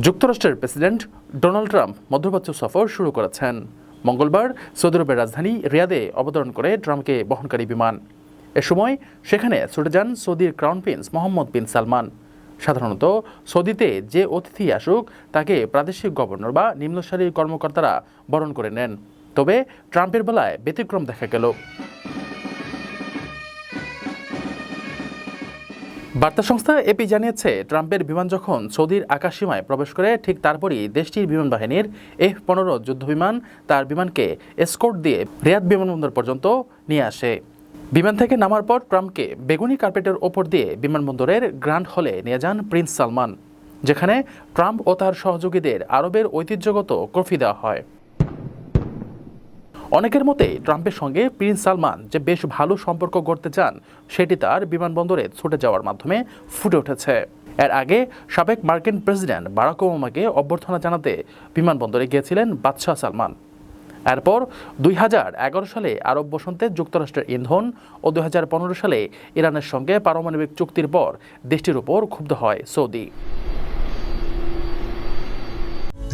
যুক্তরাষ্ট্রের president Donald Trump মধ্যপ্রাচ্য সফর শুরু করেছেন। মঙ্গলবার সৌদি আরবের রাজধানী রিয়াদে অবতরণ করে ট্রাম্পকে বহনকারী বিমান। এ সময় সেখানে ছুটে যান সৌদির crown prince Mohammed bin Salman. সাধারণত সৌদিতে যে অতিথি আসুক, তাকে প্রাদেশিক গভর্নর বা নিম্নসারীর কর্মকর্তারা বরণ করে নেন। তবে ট্রাম্পের বেলায় ব্যতিক্রম দেখা গেল। বার্তা সংস্থা এপি জানিয়েছে, ট্রাম্পের বিমান যখন সৌদির আকাশসীমায় প্রবেশ করে, ঠিক তারপরই দেশটির বিমান বাহিনীর এফ পনেরো যুদ্ধবিমান তার বিমানকে এসকোর্ট দিয়ে রিয়াদ বিমানবন্দর পর্যন্ত নিয়ে আসে। বিমান থেকে নামার পর ট্রাম্পকে বেগুনি কার্পেটের ওপর দিয়ে বিমানবন্দরের গ্র্যান্ড হলে নিয়ে যান প্রিন্স সালমান, যেখানে ট্রাম্প ও তার সহযোগীদের আরবের ঐতিহ্যগত কফি দেওয়া হয়। অনেকের মতে ট্রাম্পের সঙ্গে প্রিন্স সালমান যে বেশ ভালো সম্পর্ক গড়তে চান, সেটি তার বিমানবন্দরে ছুটে যাওয়ার মাধ্যমে ফুটে উঠেছে। এর আগে সাবেক মার্কিন প্রেসিডেন্ট বারাক ওবামাকে অভ্যর্থনা জানাতে বিমানবন্দরে গিয়েছিলেন বাদশাহ সালমান। এরপর দুই হাজার এগারো সালে আরব বসন্তে যুক্তরাষ্ট্রের ইন্ধন ও দুই হাজার পনেরো সালে ইরানের সঙ্গে পারমাণবিক চুক্তির পর দেশটির উপর ক্ষুব্ধ হয় সৌদি।